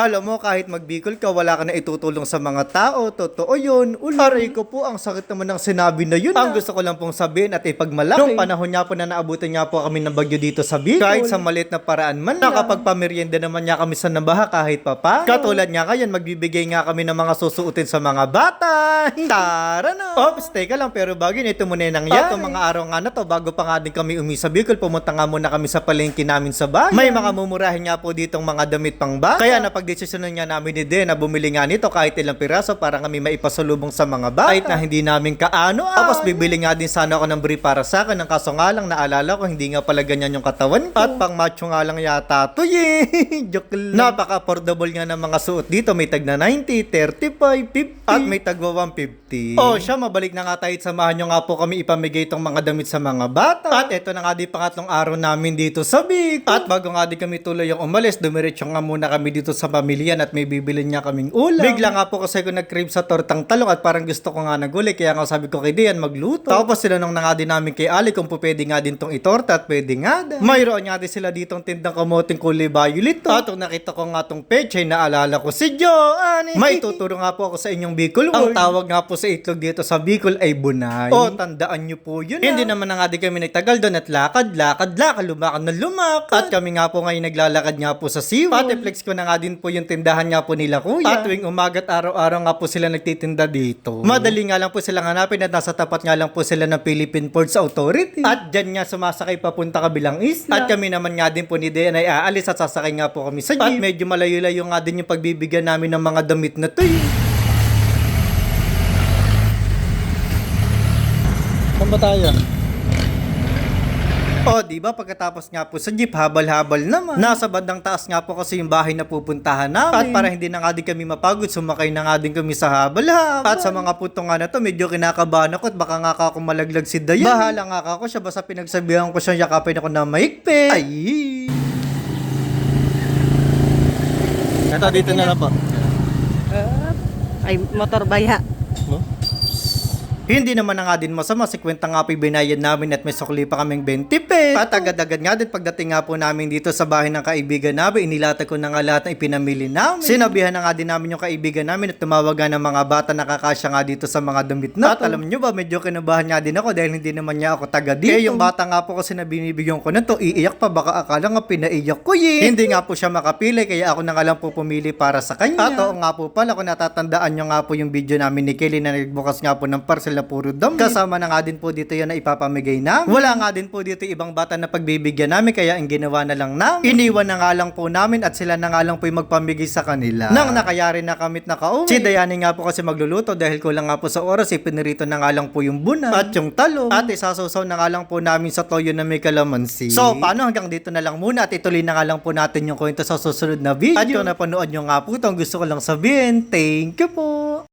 Alam mo, kahit magbikol ka, wala ka na itutulong sa mga tao. Totoo yun. Aray ko po, ang sakit naman ng sinabi na yun. Ang gusto ko lang pong sabihin at ipagmalaki. Nung panahon niya po na naabutan niya po kami ng bagyo dito sa Bicol. Kahit sa maliit na paraan man lang. Nakapagpamerienda naman niya kami sa nabaha kahit papa. Katulad niya ngayon, magbibigay nga kami ng mga susuotin sa mga bata. Tara na. Ops, teka lang. Pero bago yun, ito muna yung nangyari. Ito mga araw nga na to, bago pa nga din kami umi sa Bicol, pumunta nga muna kami sa palengke namin sa bayan. May mga mumurahin nga po ditong mga damit pang bata. Kaya napagdesisyonan nga namin ni Den na bumili nga nito kahit ilang piraso para kami maipasalubong sa mga bata. Kahit na hindi namin kaano. Tapos bibili nga din sana ako ng brief para sa akin. Ang kaso nga lang naalala ko hindi nga pala ganyan yung katawan ko. At pang macho nga lang yata to ye. Joke lang. Napaka-affordable nga ng mga suot dito. May tag na 90, 35, 50 at may tagwa 150. Oh, siya mabalik na nga tayo at samahan nyo nga po kami ipamigay itong mga damit sa mga bata. At ito na nga di pangatlong araw namin dito sa Bicol. At bago nga di kami tuloy yung umalis, dumiretso nga muna kami dito sa pamilyan at may bibili niya kaming ulam. Bigla nga po kasi ako nag-crave sa tortang talong at parang gusto ko nga naguli. Kaya nga sabi ko kay Dian magluto. Tapos sila nung nga din namin kay Ali kung po pwede nga din tong itorta at pwede nga din. Mayroon nga din sila ditong tindang kamoting kulay violet. At nung nakita ko nga tong pechay, naalala ko si Joanne. May tuturo nga po ako sa inyong Bicol Ang tawag nga po sa itlog dito sa Bicol ay bunay. O, tandaan nyo po yun. Hindi naman na nga din kami nagtagal doon at lakad, lakad, lakad, lumakad na lumakad. At kami nga po ngayon naglalakad nga po sa Siwon. Pati flex ko na nga din po yung tindahan nga po nila kuya. At tuwing umagat araw-araw nga po sila nagtitinda dito. Madali nga lang po silang hanapin at nasa tapat nga lang po sila ng Philippine Ports Authority. At dyan nga sumasakay papunta kabilang isla. At kami naman nga din po ni Dean ay aalis at sasakay nga po kami sa jeep. At medyo malayo-layo nga din yung pagbibigyan namin ng mga damit na to eh. Saan ba tayo? O, di ba pagkatapos nga po sa jeep, habal-habal naman. Nasa bandang taas nga po kasi yung bahay na pupuntahan namin. At para hindi na nga din kami mapagod, sumakay na nga din kami sa habal-habal. At sa mga punto nga na to, medyo kinakabahan ako at baka nga ako malaglag si Dayan. Bahala nga ako siya, basta pinagsabihan ko siya, yakapin ako na maikpi. Ay! Ito, dito na lang po. Ay, motor baya. Hindi naman na nga din masama, si kwenta nga po binayad namin at may sukli pa kaming 20 pesos. At agad-agad nga din pagdating nga po namin dito sa bahay ng kaibigan namin, inilatag ko na nga lahat ng ipinamili namin. Sinabihan na nga din namin yung kaibigan namin at tumawag nga ng mga bata na kakasya nga dito sa mga damit na At alam nyo ba, medyo kinabahan nga din ako dahil hindi naman niya ako taga dito. Eh, yung bata nga po kasi na binibigyan ko na to, iiyak pa, baka akala nga pinaiyak ko eh. Hindi nga po siya makapili, kaya ako na nga lang po pumili para sa kanya. At oo nga po pala, kung natatandaan nyo nga po yung video namin ni Kelly na nagbukas nga po ng parcel na puro dami. Kasama na nga din po dito yan na ipapamigay namin. Wala nga din po dito ibang bata na pagbibigyan namin, kaya ang ginawa na lang namin. Iniwan na nga lang po namin at sila na nga lang po yung magpamigay sa kanila. Nang nakayari na kamit na kauwi. Si Dayani nga po kasi magluluto dahil kulang nga po sa oras, ipinirito na nga lang po yung buna at yung talong. At isasawsaw na nga lang po namin sa toyo na may kalamansi. So, paano hanggang dito na lang muna at ituloy na nga lang po natin yung kwento sa susunod na video. At kung napanood nyo nga po ito, gusto ko lang sabihin, thank you po!